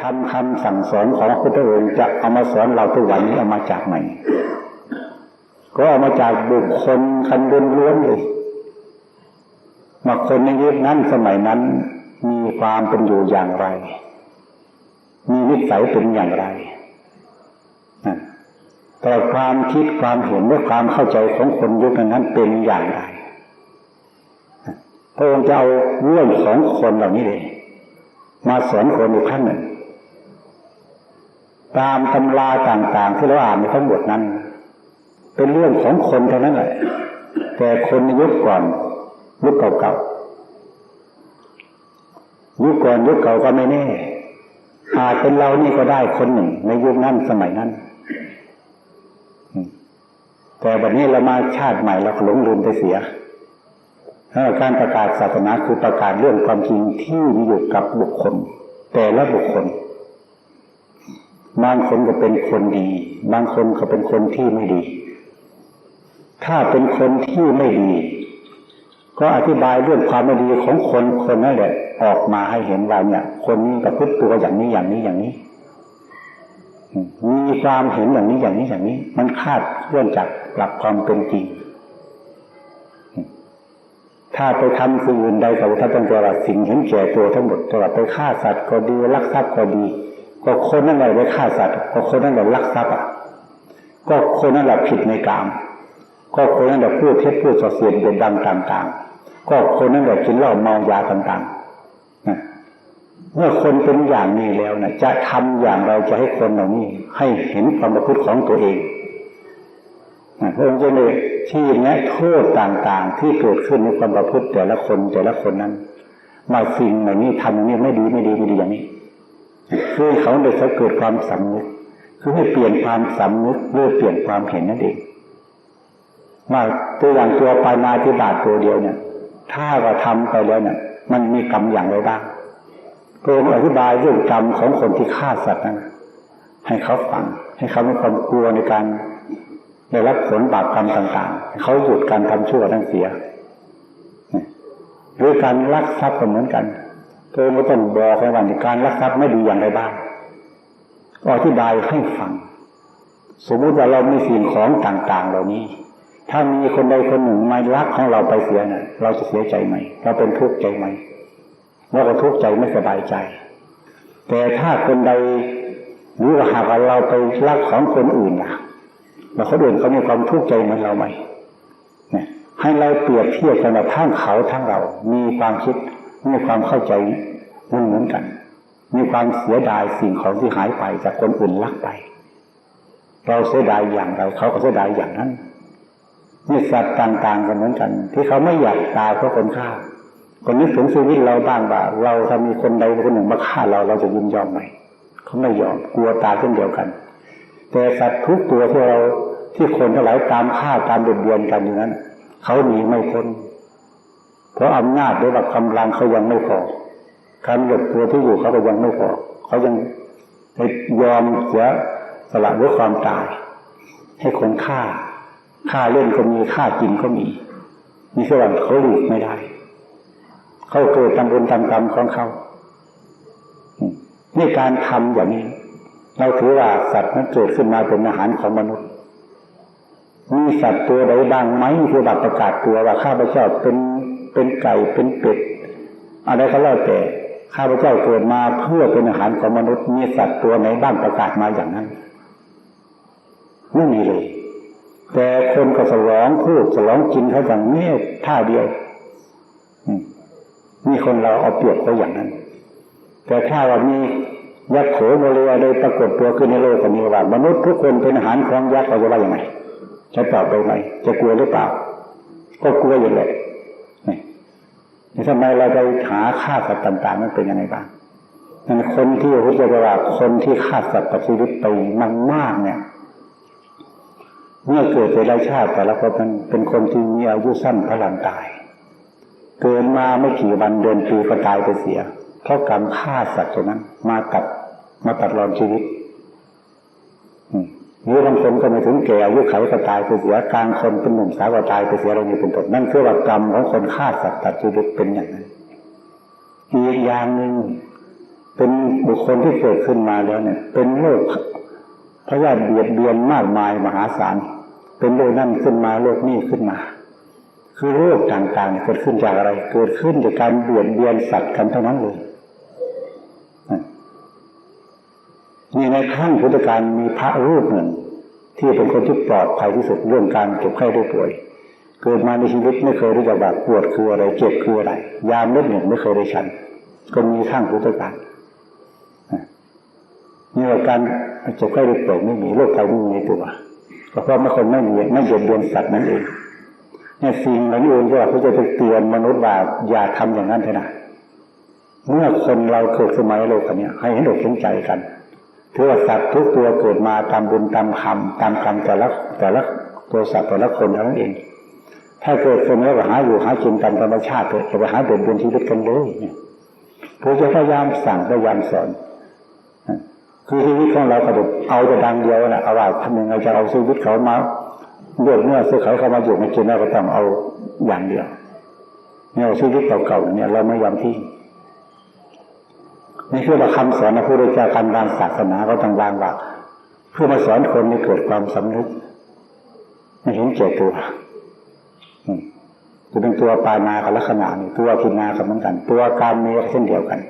ธรรมคำสั่งสอนของพระพุทธองค์จะเอามาสอนเราทุกวันนี้เอามาจากไหนก็เอามาจากบุคคลคันล้วนๆเลยมาคนในยุคนั้นสมัยนั้นมีความเป็นอยู่อย่างไร มีนิสัยเป็นอย่างไรแต่ความคิดความเห็นและความเข้าใจของคนยุคนั้นเป็นอย่างไรพระองค์จะเอาเรื่องของคนเหล่านี้เลยมาสอนคนอีกครั้งหนึ่ง ตามตำราต่างๆ ที่เราอ่านในทั้งหมดนั้น เป็นเรื่องของคนเท่านั้นแหละ แต่คนในยุคก่อน ยุคเก่าๆยุคก่อนยุคเก่าก็ไม่แน่อาจเป็นเรานี่ก็ได้คนหนึ่ง ในยุคนั้นสมัยนั้น แต่วันนี้เรามาชาติใหม่เราหลงลืมไปเสียการประกาศศาสนาคือประกาศเรื่องความจริงที่มีอยู่กับบุคคล แต่ละบุคคล บางคนก็เป็นคนดี บางคนก็เป็นคนที่ไม่ดี ถ้าเป็นคนที่ไม่ดี ก็อธิบายเรื่องความไม่ดีของคนคนนั่นแหละ ออกมาให้เห็นว่าเนี่ย คนนี้กับพุทตัวอย่างนี้อย่างนี้อย่างนี้ มีความเห็นอย่างนี้อย่างนี้อย่างนี้ มันคาดเคลื่อนจากหลักความเป็นจริง ถ้าไปทำสิ่งอื่นใดกับท่านต้องตัวละสิ่งเห็นแก่ตัวทั้งหมดตัวไปฆ่าสัตว์ก็ดีลักทรัพย์ก็ดี ก็คนนั่นแหละไปฆ่าสัตว์ ก็คนนั่นแหละลักทรัพย์อะก็คนนั่นแหละผิดในกามก็คนนั่นแหละพูดเท็จพูดส่อเสียดเดือดดังต่าง ๆ ก็คนนั่นแหละกินเหล้าเมายาต่างๆเมื่อคนเป็นอย่างนี้แล้วนะจะทำอย่างเราจะให้คนเหล่านี้ ให้เห็นความประพฤติของตัวเองพระองค์จะเลยที่แนะโทษต่างๆ ที่เกิดขึ้นในความประพฤติแต่ละคนแต่ละคนนั้นมาสิ่งเหล่านี้ทำอย่างนี้ไม่ดีไม่ดีไม่ดีอย่างนี้ คือเขาเลยเขาเกิดความสำนึกคือให้เปลี่ยนความสำนึกเพื่อเปลี่ยนความเห็นนั่นเองมาตัวอย่างตัวปานาธิบาตตัวเดียวเนี่ย ถ้าเราทำไปแล้วเนี่ย มันมีกรรมอย่างไรบ้างพระองค์อธิบายเรื่องกรรมของคนที่ฆ่าสัตว์นั้นให้เขาฟังให้เขามีความกลัวในการได้รับผลบาปกรรมต่างๆ เขาหยุดการทำชั่วทั้งเสียหรือการลักทรัพย์ก็เหมือนกัน เธอไม่ต้องบอกให้ว่าการลักทรัพย์ไม่ดีอย่างไรบ้างก็อธิบายให้ฟัง สมมติว่าเรามีสิ่งของต่าง ๆ เหล่านี้ ถ้ามีคนใดคนหนึ่งมาลักของเราไปเสียนะ่ะ เราจะเสียใจไหม เราเป็นทุกข์ใจไหมเราก็ทุกข์ใจไม่สบายใจ แต่ถ้าคนใดหรือว่าหากเราไปลักของคนอื่นล่ะแล้วเขาเดินเขามีความทุกข์ใจเหมือนเราไหมเนี่ยให้เราเปรียบเทียบกันว่าทั้งเขาทั้งเรา มีความคิด มีความเข้าใจมันเหมือนกัน มีความเสียดายสิ่งของที่หายไปจากคนอื่นลักไป เราเสียดายอย่างไรเขาก็เสียดายอย่างนั้นนี่สัตว์ต่างๆกันเหมือนกัน ที่เขาไม่อยากตายเพราะคนฆ่า คนนี้ถึงชีวิตเราบ้างว่า เราถ้ามีคนใดคนหนึ่งมาฆ่าเราเราจะยินยอมไหมเขาไม่ยอมกลัวตายเช่นเดียวกัน แต่สัตว์ทุกตัวที่เราที่คนทั้งหลายตามฆ่าตามเบียดเบียนกันอย่างนั้น เขาหนีไม่พ้น ราะอำนาจหรือว่ากำลังเขายังไม่พอการหลบตัวที่อยู่เขาก็ยังไม่พอเขายังยอมเสียสละด้วยความตาย ให้คนฆ่าฆ่าเล่นก็มีฆ่ากินก็มีมีส่วนเขาหลีกไม่ได้ เขาเกิดตำบลตำกรรมของเขานี่การทำอย่างนี้ เราถือว่าสัตว์นั้นเกิดขึ้นมาเป็นอาหารของมนุษย์ มีสัตว์ตัวใดบ้างไหมที่บัตรประกาศตัวว่าข้าพเจ้าเป็น เป็นไก่เป็นเป็ดอะไรก็แล้วแต่ข้าพเจ้าเกิดมาเพื่อเป็นอาหารของมนุษย์มีสัตว์ตัวไหนบ้างประกาศมาอย่างนั้นไม่มีเลย แต่คนก็สลองพูดสลองกินเขาอย่างนี้ท่าเดียวมีคนเราเอาเปรียบเขาอย่างนั้น แต่ถ้าว่ามียักษ์โขโมเรียได้ปรากฏตัวขึ้นในโลกนี้ว่ามนุษย์ทุกคนเป็นอาหารของยักษ์เราจะว่าอย่างไรจะตอบไปไหมจะกลัวหรือเปล่า ก็กลัวอยู่แหละ ทำไมเราไปหาฆ่าสัตว์ต่างๆนั้นเป็นยังไงบ้างนั่นคนที่รู้จักว่าคนที่ฆ่าสัตว์ประชีวิตไปมากๆเนี่ย เมื่อเกิดในราชาติแต่ละคนเป็นคนที่มีอายุสั้นพลันตาย เกินมาไม่กี่วันเดือนปีก็ตายไปเสียเพราะกรรมฆ่าสัตว์ตัวนั้น มากัดมาตัดรอนชีวิต หรือบางคนก็ไม่ถึงแก่อายุไขก็ตายไปเสียกลางคนเป็นหนุ่มสาวก็ตายไปเสียอะไรนี้เป็นต้นนั่นคือว่ากรรมของคนฆ่าสัตว์ตัดชีวิตเป็นอย่างนั้นอีกอย่างหนึ่งเป็นบุคคลที่เกิดขึ้นมาแล้วเนี่ย เป็นโรคพยาธิเบียดเบียนมากมายมหาศาลเป็นโรคนั่นขึ้นมาโรคนี้ขึ้นมา คือโรคต่างๆเกิดขึ้นจากอะไร เกิดขึ้นจากการเบียดเบียนสัตว์กันเท่านั้นเลย นี่ในขั้งพุทธการมีพระรูปหนึ่ง ที่เป็นคนที่ปลอดภัยที่สุดเรื่องการเจ็บไข้ได้ป่วย เกิดมาในชีวิตไม่เคยรู้จักว่าปวดคืออะไรเจ็บคืออะไร ยามเล็ดหนึ่งไม่เคยได้ฉัน ก็มีข้างพุทธการนี่ว่าการเจ็บไข้ได้ป่วยไม่มีโรคภัยไม่มีในตัวเพราะไม่คนไม่มีไม่เบียดเบียนสัตว์นั่นเองเนี่ยสิ่งเหล่านี้เองก็เขาจะไปเตือนมนุษย์ว่าอย่าทำอย่างนั้นเถอะนะเมื่อคนเราเกิดสมัยโลกนนี้ให้เห็นอกเห็นใจกัน ถือว่าสัตว์ทุกตัวเกิดมาตามบุญตามคำตามกรรมแต่ละแต่ละตัวสัตว์แต่ละคนเท่านั้นเอง ถ้าเกิดคนแล้วก็หาอยู่หากินตามธรรมชาติเถอะไปหาเบียดเบียนชีวิตกันเลยพระเจ้าพยายามสั่งพยายามสอนคือชีวิตของเราก็เอาแต่ดังเดียวนะเอาว่าทำยังไงจะเอาชีวิตเขามาเลือดเนื้อเสื้อเขาเข้ามาอยู่ในกินเราก็ต้องเอาอย่างเดียวเนี่ยชีวิตเก่าๆเนี่ยเราไม่ยอมทิ้ง นี่คือว่าคำสอนของพระพุทธเจ้าการวางศาสนาก็ต้องวางว่าเพื่อมาสอนคนให้เกิดความสำนึกไม่เห็นเจตัวจะเป็นตัวปานากับลักษณะนี่ตัวพินากับเหมือนกัน ตัวการเมีเช่นเดียวกัน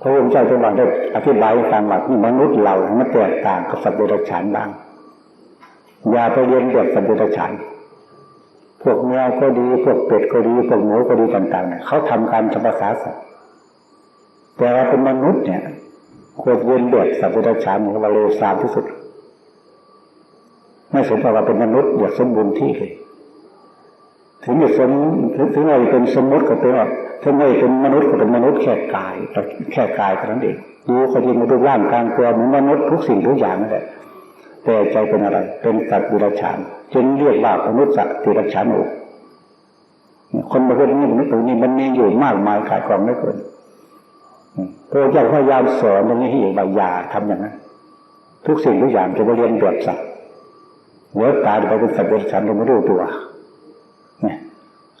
พระพุทธเจ้าทรงได้อธิบายให้ฟังว่ามนุษย์เรามันแตกต่างกับสัตว์เดรัจฉานบ้างอย่าไปเรียนแบบสัตว์เดรัจฉานพวกแมวก็ดีพวกเป็ดก็ดีพวกหมูก็ดีต่างๆเนี่ยเขาทำการทำภาษาสัตว์ แต่ว่าเป็นมนุษย์เนี่ยควรเรียนแบบสัตว์เดรัจฉานของเราเลวทรามที่สุด ไม่สมกับว่าเป็นมนุษย์อยางสมบูรณ์ที่เลยถึงจะสมถึงถึงเราเป็นสมมติก็เป็นว่าถ้าไม่เป็นมนุษย์ก็เป็นมนุษย์แค่กายแค่กายเท่านั้นเองดูเขาที่มาดูร่างกลางตัวเหมือนมนุษย์ทุกสิ่งทุกอย่างนั่นแหละแต่ใจเป็นอะไร เป็นสัตว์ดิรัจฉานจึงเรียกว่ามนุษย์สัตว์ดิรัจฉานโอคนประเภทนี้มนุษย์ตัวนี้มันมีอยู่มากมายขายความไม่เกิน พระเจ้าพยายามสอนตรงนี้ให้เห็นว่าอย่าทำอย่างนั้นทุกสิ่งทุกอย่างจะมาเรียนบวชสัตว์หัวตาไปเป็นสัตว์ดิรัจฉานเราไม่รู้ตัวเนี่ย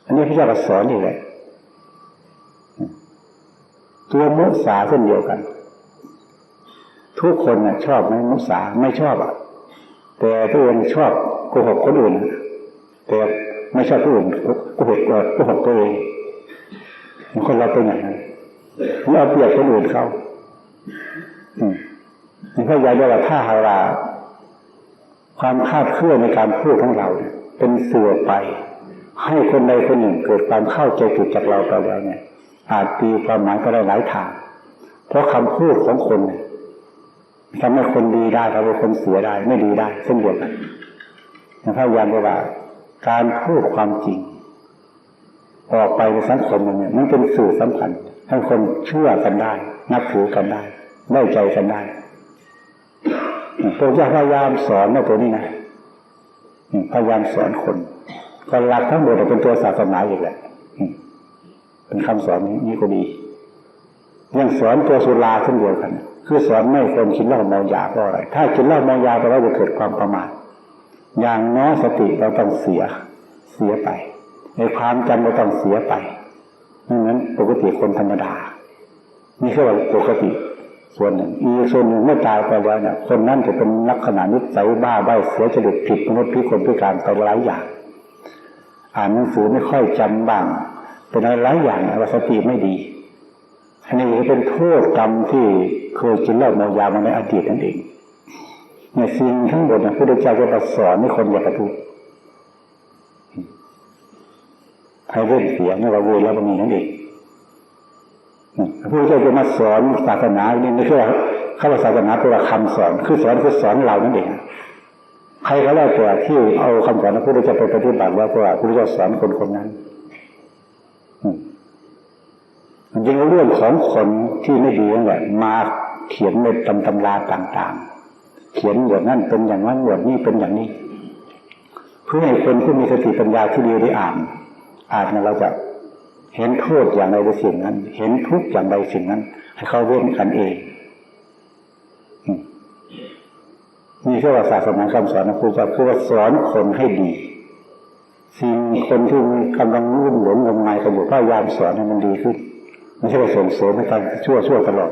อันนี้พระเจ้าสอนนี่แหละตัวมุสาเช่นเดียวกัน ทุกคนน่ะชอบไหมมุสาไม่ชอบอะ แต่ตัวเองชอบโกหกคนอื่น แต่ไม่ชอบคนอื่นโกหกโกหกตัวเองคนเราเป็นอย่างนั้น เราเปรียบคนอื่นเขาอืมพระยายบอกว่าถ้าหาว่าความคาดเคลื่อนในการพูดของเราเนี่ยเป็นเสื่อไป ให้คนใดคนหนึ่งเกิดความเข้าใจผิดจากเราไปแล้วเนี่ย อาจตีความหมายก็ได้หลายทาง เพราะคำพูดของคนทำให้คนดีได้ทำให้คนเสียได้ ไม่ดีได้เช่นเดียวกันพระยานบอกว่า การพูดความจริง ออกไปในสังคมเนี่ยมันเป็นสื่อสำคัญให้คนเชื่อกันได้ นับถือกันได้ได้ใจกันได้พระเจ้าพยายามสอนในตัวนี้นะพยายามสอนคนก็หลักทั้งหมดเป็นตัวศาสนาอีกแหละเป็นคำสอนนี้ก็ดียังสอนตัวสุราเช่นเดียวกัน คือสอนไม่ควรกินเหล้าเมายาเพราะอะไร ถ้ากินเหล้าเมายาแปลว่าจะเกิดความประมาทอย่างน้อยสติเราต้องเสียเสียไป ในความจำเราต้องเสียไปนั่นนั้นปกติคนธรรมดา นี่คือว่าปกติ ส่วนหนึ่งอีกส่วนหนึ่งเมื่อตายไปแล้วเนี่ยคนนั้นจะเป็นลักษณะนิสัยบ้าใบ้เสียจริตผิดมนุษย์พิคนพิการไปหลายอย่าง อ่านหนังสือไม่ค่อยจำบ้าง เป็นอะไรหลายอย่างว่าสติไม่ดีอันนี้เป็นโทษกรรมที่เคยกินเหล้าเมายามาในอดีตนั่นเองในสิ่งทั้งหมดนะพระพุทธเจ้าจะสอนให้คนอย่ากระทุก ให้เล่นเสียไม่ว่าเวรแล้วมันมีนั่นเองพระพุทธเจ้าจะมาสอนศาสนาเนี่ยไม่ใช่ข้าศาสนาเป็นคำสอนคือสอนคือสอนเรานั่นเองใครก็แล้วแต่ที่เอาคำสอนพระพุทธเจ้าไปปฏิบัติแล้วก็พระพุทธเจ้าสอนคนคนนั้นจริงเรื่องของคนที่ไม่ดีนั่นแหละมาเขียนในตำตำราต่าง ๆ เขียนบทนั้นเป็นอย่างนั้นบทนี้เป็นอย่างนี้ เพื่อให้คนที่มีสติปัญญาที่ดีได้อ่าน อ่านแล้วเราจะเห็นโทษอย่างในสิ่งนั้น เห็นทุกอย่างใดสิ่งนั้น ให้เข้าเว้นกันเองนี่คือว่าศาสนาคำสอนของครูจะคือว่าสอนคนให้ดี สิ่งคนที่กำลังรุ่มหลงงมงายกันอยู่พยายามสอนให้มันดีขึ้นไม่ใช่ว่าส่งเสริมให้การชั่วชั่วตลอด